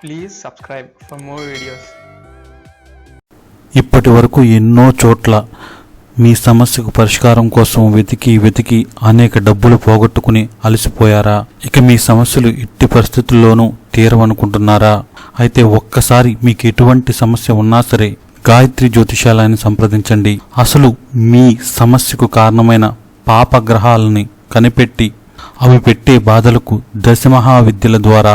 Please subscribe for more videos ఇప్పటి వరకు ఎన్నో చోట్ల మీ సమస్యకు పరిష్కారం కోసం వెతికి వెతికి అనేక డబ్బులు పోగొట్టుకుని అలసిపోయారా? ఇక మీ సమస్యలు ఎట్టి పరిస్థితుల్లోనూ తీరవనుకుంటున్నారా? అయితే ఒక్కసారి మీకు ఎటువంటి సమస్య ఉన్నా సరే గాయత్రి జ్యోతిషాలయాన్ని సంప్రదించండి. అసలు మీ సమస్యకు కారణమైన పాపగ్రహాలని కనిపెట్టి అవి పెట్టే బాధలకు దశమహా విద్యల ద్వారా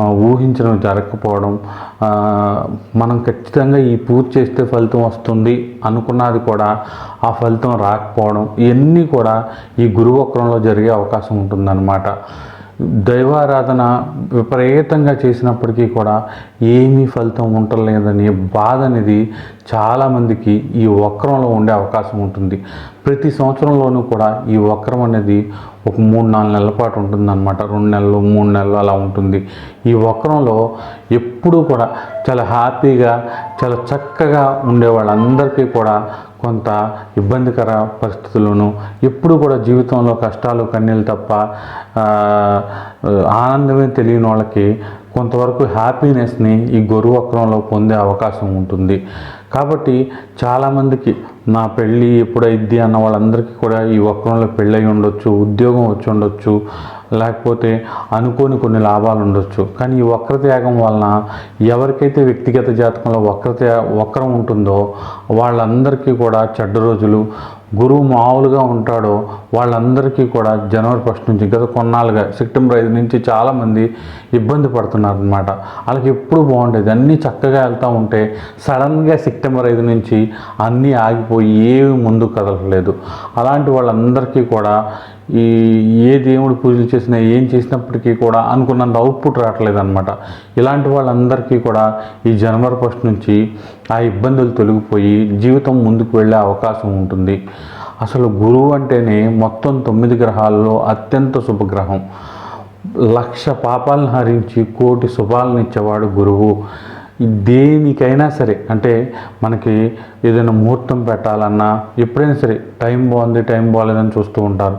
ఊహించడం జరగకపోవడం మనం ఖచ్చితంగా ఈ పూజ చేస్తే ఫలితం వస్తుంది అనుకున్నది కూడా ఆ ఫలితం రాకపోవడం ఇవన్నీ కూడా ఈ గురువక్రంలో జరిగే అవకాశం ఉంటుందన్నమాట. దైవారాధన విపరీతంగా చేసినప్పటికీ కూడా ఏమీ ఫలితం ఉండలేదనే బాధ అనేది చాలామందికి ఈ వక్రంలో ఉండే అవకాశం ఉంటుంది. ప్రతి సంవత్సరంలోనూ కూడా ఈ వక్రం అనేది ఒక మూడు నాలుగు నెలల పాటు ఉంటుందన్నమాట. రెండు నెలలు మూడు నెలలు అలా ఉంటుంది. ఈ వక్రంలో ఎప్పుడూ కూడా చాలా హ్యాపీగా చాలా చక్కగా ఉండే వాళ్ళందరికీ కూడా కొంత ఇబ్బందికర పరిస్థితులను ఎప్పుడు కూడా జీవితంలో కష్టాలు కన్నీళ్ళు తప్ప ఆనందమే తెలియని వాళ్ళకి కొంతవరకు హ్యాపీనెస్ని ఈ గొరువక్రంలో పొందే అవకాశం ఉంటుంది. కాబట్టి చాలామందికి నా పెళ్ళి ఎప్పుడైద్ది అన్న వాళ్ళందరికీ కూడా ఈ వక్రంలో పెళ్ళి ఉండొచ్చు ఉద్యోగం వచ్చి ఉండొచ్చు లేకపోతే అనుకోని కొన్ని లాభాలు ఉండొచ్చు. కానీ ఈ వక్రత్యాగం వలన ఎవరికైతే వ్యక్తిగత జాతకంలో వక్రత్యా వక్రం ఉంటుందో వాళ్ళందరికీ కూడా చెడ్డ రోజులు గురువు మామూలుగా ఉంటాడో వాళ్ళందరికీ కూడా జనవరి ఫస్ట్ నుంచి గత కొన్నాళ్ళుగా సెప్టెంబర్ ఐదు నుంచి చాలామంది ఇబ్బంది పడుతున్నారు అనమాట వాళ్ళకి ఎప్పుడు బాగుండేది. అన్నీ చక్కగా వెళ్తూ ఉంటే సడన్గా సెప్టెంబర్ ఐదు నుంచి అన్నీ ఆగిపోయి ఏవి ముందు కదలలేదు అలాంటి వాళ్ళందరికీ కూడా ఈ ఏ దేవుడు పూజలు చేసినా ఏం చేసినప్పటికీ కూడా అనుకున్నంత అవుట్పుట్ రావట్లేదు అనమాట ఇలాంటి వాళ్ళందరికీ కూడా ఈ జనవరి ఫస్ట్ నుంచి ఆ ఇబ్బందులు తొలగిపోయి జీవితం ముందుకు వెళ్ళే అవకాశం ఉంటుంది. అసలు గురువు అంటేనే మొత్తం తొమ్మిది గ్రహాల్లో అత్యంత శుభగ్రహం. లక్ష పాపాలను హరించి కోటి శుభాలను ఇచ్చేవాడు గురువు. దేనికైనా సరే అంటే మనకి ఏదైనా ముహూర్తం పెట్టాలన్నా ఎప్పుడైనా సరే టైం బాగుంది టైం బాగాలేదని చూస్తూ ఉంటారు.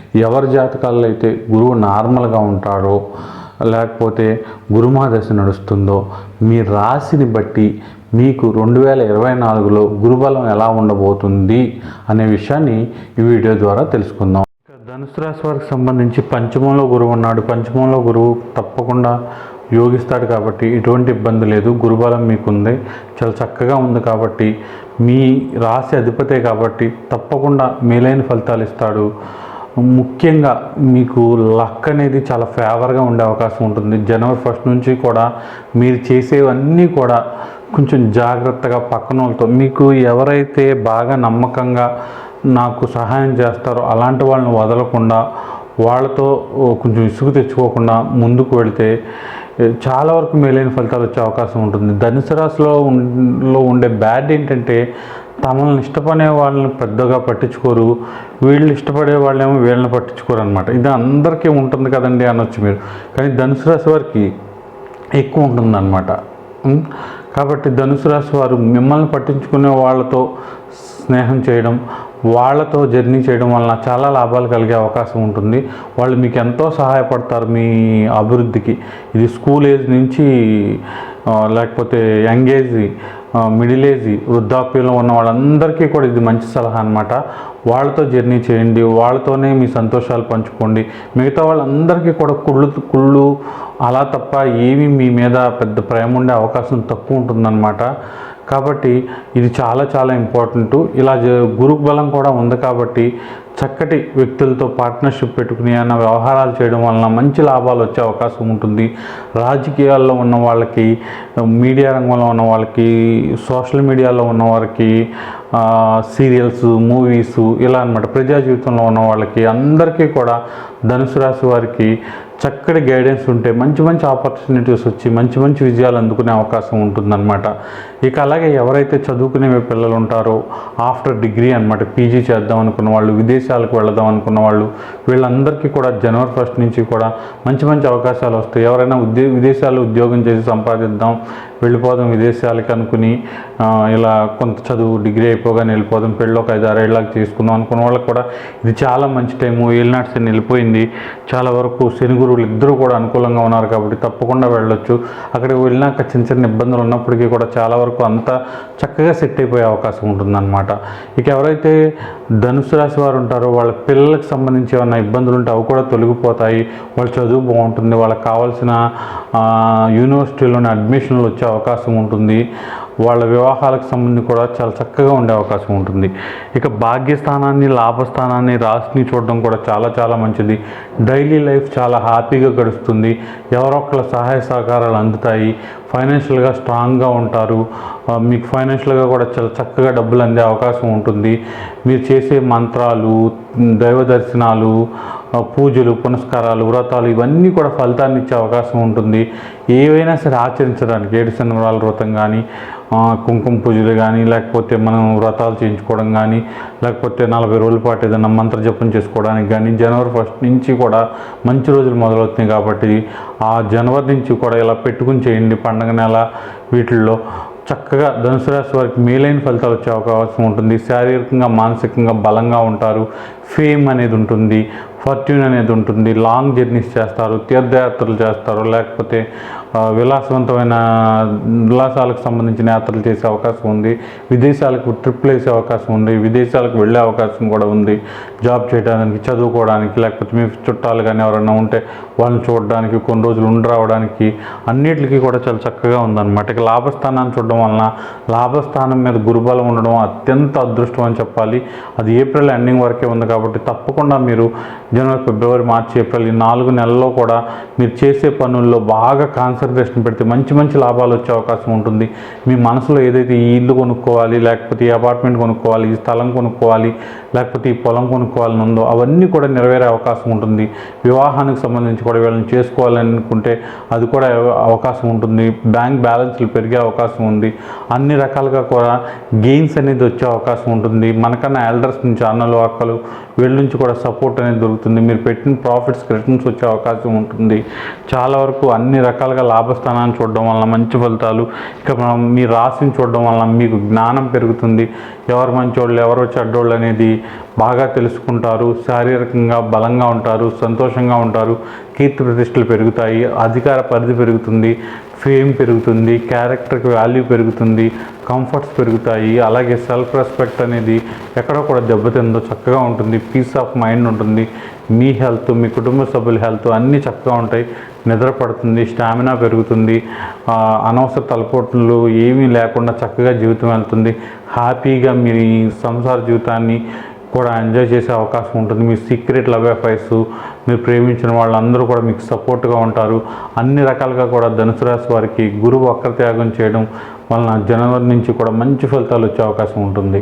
ఎవరి జాతకాల్లో అయితే గురువు నార్మల్గా ఉంటాడో లేకపోతే గురుమహాదశ నడుస్తుందో మీ రాశిని బట్టి మీకు రెండు వేల ఇరవై నాలుగులో గురుబలం ఎలా ఉండబోతుంది అనే విషయాన్ని ఈ వీడియో ద్వారా తెలుసుకుందాం. ధనుసు రాశి వారికి సంబంధించి పంచమంలో గురువు ఉన్నాడు. పంచమంలో గురువు తప్పకుండా యోగిస్తాడు కాబట్టి ఎటువంటి ఇబ్బంది లేదు. గురుబలం మీకుంది. చాలా చక్కగా ఉంది కాబట్టి మీ రాశి అధిపతే కాబట్టి తప్పకుండా మేలైన ఫలితాలు ఇస్తాడు. ముఖ్యంగా మీకు లక్ అనేది చాలా ఫేవర్గా ఉండే అవకాశం ఉంటుంది. జనవరి ఫస్ట్ నుంచి కూడా మీరు చేసేవన్నీ కూడా కొంచెం జాగ్రత్తగా పక్కన వాళ్ళతో. మీకు ఎవరైతే బాగా నమ్మకంగా నాకు సహాయం చేస్తారో అలాంటి వాళ్ళని వదలకుండా వాళ్ళతో కొంచెం ఇసుగు తెచ్చుకోకుండా ముందుకు వెళితే చాలా వరకు మేలైన ఫలితాలు వచ్చే అవకాశం ఉంటుంది. ధనుసు రాశిలో ఉండే బ్యాడ్ ఏంటంటే తమల్ని ఇష్టపడే వాళ్ళని పెద్దగా పట్టించుకోరు వీళ్ళు ఇష్టపడే వాళ్ళేమో వీళ్ళని పట్టించుకోరు అనమాట ఇది అందరికీ ఉంటుంది కదండి అనొచ్చు మీరు. కానీ ధనుసు రాశి వారికి ఎక్కువ ఉంటుందన్నమాట ఉం? కాబట్టి ధనుసు రాశి వారు మిమ్మల్ని పట్టించుకునే వాళ్ళతో స్నేహం చేయడం వాళ్ళతో జర్నీ చేయడం వలన చాలా లాభాలు కలిగే అవకాశం ఉంటుంది. వాళ్ళు మీకు ఎంతో సహాయపడతారు మీ అభివృద్ధికి. ఇది స్కూల్ ఏజ్ నుంచి లేకపోతే యంగ్ ఏజ్ మిడిల్ ఏజ్ వృద్ధాప్యంలో ఉన్న వాళ్ళందరికీ కూడా ఇది మంచి సలహా అనమాట వాళ్ళతో జర్నీ చేయండి వాళ్ళతోనే మీ సంతోషాలు పంచుకోండి. మిగతా వాళ్ళందరికీ కూడా కుళ్ళు కుళ్ళు అలా తప్ప ఏమీ మీ మీద పెద్ద ప్రేమ ఉండే అవకాశం తక్కువ ఉంటుందన్నమాట. కాబట్టి ఇది చాలా చాలా ఇంపార్టెంట్. ఇలా గురుకు బలం కూడా ఉంది కాబట్టి చక్కటి వ్యక్తులతో పార్ట్నర్షిప్ పెట్టుకుని అన్న వ్యవహారాలు చేయడం వలన మంచి లాభాలు వచ్చే అవకాశం ఉంటుంది. రాజకీయాల్లో ఉన్న వాళ్ళకి మీడియా రంగంలో ఉన్న వాళ్ళకి సోషల్ మీడియాలో ఉన్న వారికి సీరియల్స్ మూవీస్ ఇలా అన్నమాట ప్రజా జీవితంలో ఉన్న వాళ్ళకి అందరికీ కూడా ధనుసు రాశి వారికి చక్కటి గైడెన్స్ ఉంటే మంచి మంచి ఆపర్చునిటీస్ వచ్చి మంచి మంచి విజయాలు అందుకునే అవకాశం ఉంటుందన్నమాట. ఇక అలాగే ఎవరైతే చదువుకునే పిల్లలు ఉంటారో ఆఫ్టర్ డిగ్రీ అనమాట పీజీ చేద్దాం అనుకున్న వాళ్ళు విదేశాలకు వెళదాం అనుకున్న వాళ్ళు వీళ్ళందరికీ కూడా జనవరి ఫస్ట్ నుంచి కూడా మంచి మంచి అవకాశాలు వస్తాయి. ఎవరైనా ఉద్యో విదేశాల్లో ఉద్యోగం చేసి సంపాదిద్దాం వెళ్ళిపోదాం విదేశాలకి అనుకుని ఇలా కొంత చదువు డిగ్రీ అయిపోగానే వెళ్ళిపోదాం పెళ్ళి ఒక ఐదు ఆరేళ్ళకి చేసుకుందాం అనుకున్న వాళ్ళకి కూడా ఇది చాలా మంచి టైము. ఏలినాటి శని వెళ్ళిపోయింది. చాలా వరకు శని గురువులు ఇద్దరు కూడా అనుకూలంగా ఉన్నారు కాబట్టి తప్పకుండా వెళ్ళొచ్చు. అక్కడికి వెళ్ళినాక చిన్న చిన్న ఇబ్బందులు ఉన్నప్పటికీ కూడా చాలా వరకు అంతా చక్కగా సెట్ అయిపోయే అవకాశం ఉంటుందన్నమాట. ఇక ఎవరైతే ధనుసు రాశి వారు ఉంటారో వాళ్ళ పిల్లలకు సంబంధించి ఏమైనా ఇబ్బందులు ఉంటే అవి కూడా తొలగిపోతాయి. వాళ్ళ చదువు బాగుంటుంది. వాళ్ళకి కావాల్సిన యూనివర్సిటీలోని అడ్మిషన్లు వచ్చే అవకాశం ఉంటుంది. వాళ్ళ వివాహాలకు సంబంధించి కూడా చాలా చక్కగా ఉండే అవకాశం ఉంటుంది. ఇక భాగ్యస్థానాన్ని లాభస్థానాన్ని రాశిని చూడడం కూడా చాలా చాలా మంచిది. డైలీ లైఫ్ చాలా హ్యాపీగా గడుస్తుంది. ఎవరొక్కళ్ళ సహాయ సహకారాలు అందుతాయి. ఫైనాన్షియల్గా స్ట్రాంగ్గా ఉంటారు. మీకు ఫైనాన్షియల్గా కూడా చాలా చక్కగా డబ్బులు అందే అవకాశం ఉంటుంది. మీరు చేసే మంత్రాలు దైవ దర్శనాలు పూజలు పునస్కారాలు వ్రతాలు ఇవన్నీ కూడా ఫలితాన్ని ఇచ్చే అవకాశం ఉంటుంది. ఏవైనా సరే ఆచరించడానికి ఏడు శనివారాల వ్రతం కానీ కుంకుమ పూజలు కానీ లేకపోతే మనం వ్రతాలు చేయించుకోవడం కానీ లేకపోతే నలభై రోజుల పాటు ఏదైనా మంత్ర జపం చేసుకోవడానికి కానీ జనవరి ఫస్ట్ నుంచి కూడా మంచి రోజులు మొదలవుతున్నాయి కాబట్టి ఆ జనవరి నుంచి కూడా ఇలా పెట్టుకుని చేయండి. పండగ నెల వీటిల్లో చక్కగా ధనుసు రాశి వారికి మేలైన ఫలితాలు వచ్చే అవకాశం ఉంటుంది. శారీరకంగా మానసికంగా బలంగా ఉంటారు. ఫేమ్ అనేది ఉంటుంది. ఫార్చ్యూన్ అనేది ఉంటుంది. లాంగ్ జర్నీస్ చేస్తారు తీర్థయాత్రలు చేస్తారు లేకపోతే విలాసవంతమైన విలాసాలకు సంబంధించిన యాత్రలు చేసే అవకాశం ఉంది. విదేశాలకు ట్రిప్లు వేసే అవకాశం ఉంది. విదేశాలకు వెళ్ళే అవకాశం కూడా ఉంది. జాబ్ చేయడానికి చదువుకోవడానికి లేకపోతే మీ చుట్టాలు కానీ ఎవరైనా ఉంటే వాళ్ళని చూడడానికి కొన్ని రోజులు ఉండి రావడానికి అన్నిటికీ కూడా చాలా చక్కగా ఉందన్నమాట. ఇక లాభస్థానాన్ని చూడడం వలన లాభస్థానం మీద గురుబలం ఉండడం అత్యంత అదృష్టం అని చెప్పాలి. అది ఏప్రిల్ ఎండింగ్ వరకే ఉంది కాబట్టి తప్పకుండా మీరు జనవరి ఫిబ్రవరి మార్చి ఏప్రిల్ ఈ నాలుగు నెలల్లో కూడా మీరు చేసే పనుల్లో బాగా కాన్సన్ట్రేషన్ పెడితే మంచి మంచి లాభాలు వచ్చే అవకాశం ఉంటుంది. మీ మనసులో ఏదైతే ఈ ఇల్లు కొనుక్కోవాలి లేకపోతే ఈ అపార్ట్మెంట్ కొనుక్కోవాలి ఈ స్థలం కొనుక్కోవాలి లేకపోతే ఈ పొలం కొనుక్కోవాలని ఉందో అవన్నీ కూడా నెరవేరే అవకాశం ఉంటుంది. వివాహానికి సంబంధించి కూడా వీళ్ళని చేసుకోవాలని అనుకుంటే అది కూడా అవకాశం ఉంటుంది. బ్యాంక్ బ్యాలెన్స్లు పెరిగే అవకాశం ఉంది. అన్ని రకాలుగా కూడా గెయిన్స్ అనేది వచ్చే అవకాశం ఉంటుంది. మనకన్నా ఎల్డర్స్ నుంచి అన్నలు అక్కలు వీళ్ళ నుంచి కూడా సపోర్ట్ అనేది దొరుకుతుంది. మీరు పెట్టిన ప్రాఫిట్స్ రిటర్న్స్ వచ్చే అవకాశం ఉంటుంది. చాలా వరకు అన్ని రకాలుగా లాభస్థానాన్ని చూడడం వలన మంచి ఫలితాలు. ఇక మనం మీ రాశిని చూడడం వలన మీకు జ్ఞానం పెరుగుతుంది. ఎవరు మంచోళ్ళు ఎవరు చెడ్డోళ్ళు అనేది బాగా తెలుసుకుంటారు. శారీరకంగా బలంగా ఉంటారు సంతోషంగా ఉంటారు. కీర్తి ప్రతిష్టలు పెరుగుతాయి అధికార పరిధి పెరుగుతుంది ఫేమ్ పెరుగుతుంది క్యారెక్టర్కి వాల్యూ పెరుగుతుంది కంఫర్ట్స్ పెరుగుతాయి అలాగే సెల్ఫ్ రెస్పెక్ట్ అనేది ఎక్కడో కూడా దెబ్బతిందో చక్కగా ఉంటుంది పీస్ ఆఫ్ మైండ్ ఉంటుంది మీ హెల్త్ మీ కుటుంబ సభ్యుల హెల్త్ అన్నీ చక్కగా ఉంటాయి నిద్ర పడుతుంది స్టామినా పెరుగుతుంది అనవసర తలపోట్లు ఏమీ లేకుండా చక్కగా జీవితం వెళ్తుంది హ్యాపీగా మీ సంసార జీవితాన్ని కూడా ఎంజాయ్ చేసే అవకాశం ఉంటుంది మీ సీక్రెట్ లవ్ అఫైర్స్ మీరు ప్రేమించిన వాళ్ళందరూ కూడా మీకు సపోర్ట్గా ఉంటారు. అన్ని రకాలుగా కూడా ధనుసు రాశి వారికి గురువు వక్రత్యాగం చేయడం వలన జనవరి నుంచి కూడా మంచి ఫలితాలు వచ్చే అవకాశం ఉంటుంది.